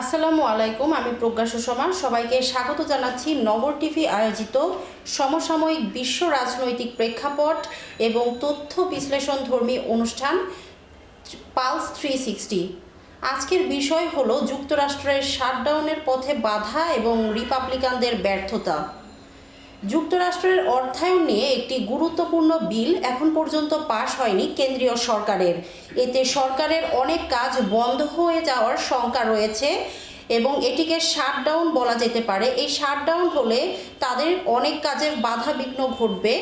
আসসালামু আলাইকুম, আমি প্রজ্ঞা সুষমা। সবাইকে স্বাগত জানাচ্ছি নগর টিভি আয়োজিত সমসাময়িক বিশ্ব রাজনৈতিক প্রেক্ষাপট এবং তথ্য বিশ্লেষণ ধর্মী অনুষ্ঠান পালস থ্রি সিক্সটি। আজকের বিষয় হলো যুক্তরাষ্ট্রের শাটডাউনের পথে বাধা এবং রিপাবলিকানদের ব্যর্থতা। যুক্তরাষ্ট্রের অর্থায়ন নিয়ে একটি গুরুত্বপূর্ণ বিল এখন পর্যন্ত পাশ হয়নি কেন্দ্রীয় সরকারের। এতে সরকারের অনেক কাজ বন্ধ হয়ে যাওয়ার শঙ্কা রয়েছে এবং এটিকে শাটডাউন বলা যেতে পারে। এই শাটডাউন হলে তাদের অনেক কাজের বাধা বিঘ্ন ঘটবে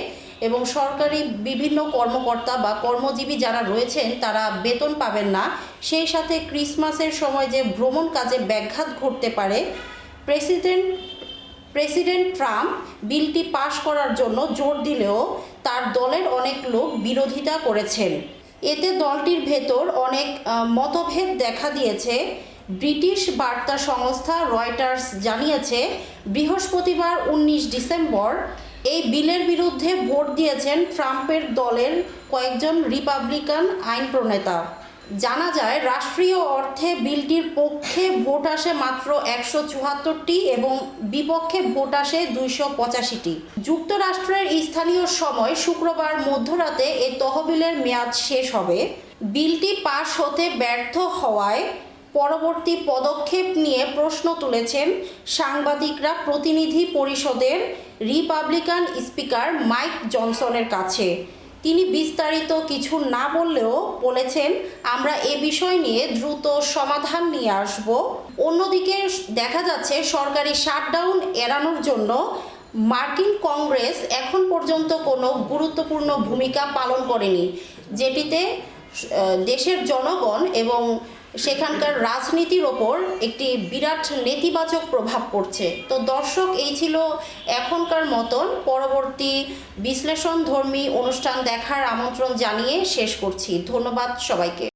এবং সরকারি বিভিন্ন কর্মকর্তা বা কর্মজীবী যারা রয়েছেন তারা বেতন পাবেন না। সেই সাথে ক্রিসমাসের সময় যে ভ্রমণ কাজে ব্যাঘাত ঘটতে পারে, প্রেসিডেন্ট প্রেসিডেন্ট ট্রাম্প বিলটি পাশ করার জন্য জোর দিলেও তার দলের অনেক লোক বিরোধিতা করেছেন। এতে দলটির ভেতর অনেক মতভেদ দেখা দিয়েছে। ব্রিটিশ বার্তা সংস্থা রয়টার্স জানিয়েছে, বৃহস্পতিবার উনিশ ডিসেম্বর এই বিলের বিরুদ্ধে ভোট দিয়েছেন ট্রাম্পের দলের কয়েকজন রিপাবলিকান আইন প্রণেতা জানা যায়, রাষ্ট্রীয় অর্থে বিলটির পক্ষে ভোট আসে মাত্র একশো চুয়াত্তরটি এবং বিপক্ষে ভোট আসে দুইশো পঁচাশিটি। যুক্তরাষ্ট্রের স্থানীয় সময় শুক্রবার মধ্যরাতে এ তহবিলের মেয়াদ শেষ হবে। বিলটি পাশ হতে ব্যর্থ হওয়ায় পরবর্তী পদক্ষেপ নিয়ে প্রশ্ন তুলেছেন সাংবাদিকরা প্রতিনিধি পরিষদের রিপাবলিকান স্পিকার মাইক জনসনের কাছে। তিনি বিস্তারিত কিছু না বললেও বলেছেন, আমরা এ বিষয় নিয়ে দ্রুত সমাধান নিয়ে আসব। অন্যদিকে দেখা যাচ্ছে, সরকারি শাটডাউন এড়ানোর জন্য মার্কিন কংগ্রেস এখন পর্যন্ত কোনো গুরুত্বপূর্ণ ভূমিকা পালন করেনি, যেটিতে দেশের জনগণ এবং সেখানকার রাজনীতির ওপর একটি বিরাট নেতিবাচক প্রভাব পড়ছে। তো দর্শক, এই ছিল এখনকার মতন পরবর্তী বিশ্লেষণ ধর্মী অনুষ্ঠান দেখার আমন্ত্রণ জানিয়ে শেষ করছি। ধন্যবাদ সবাইকে।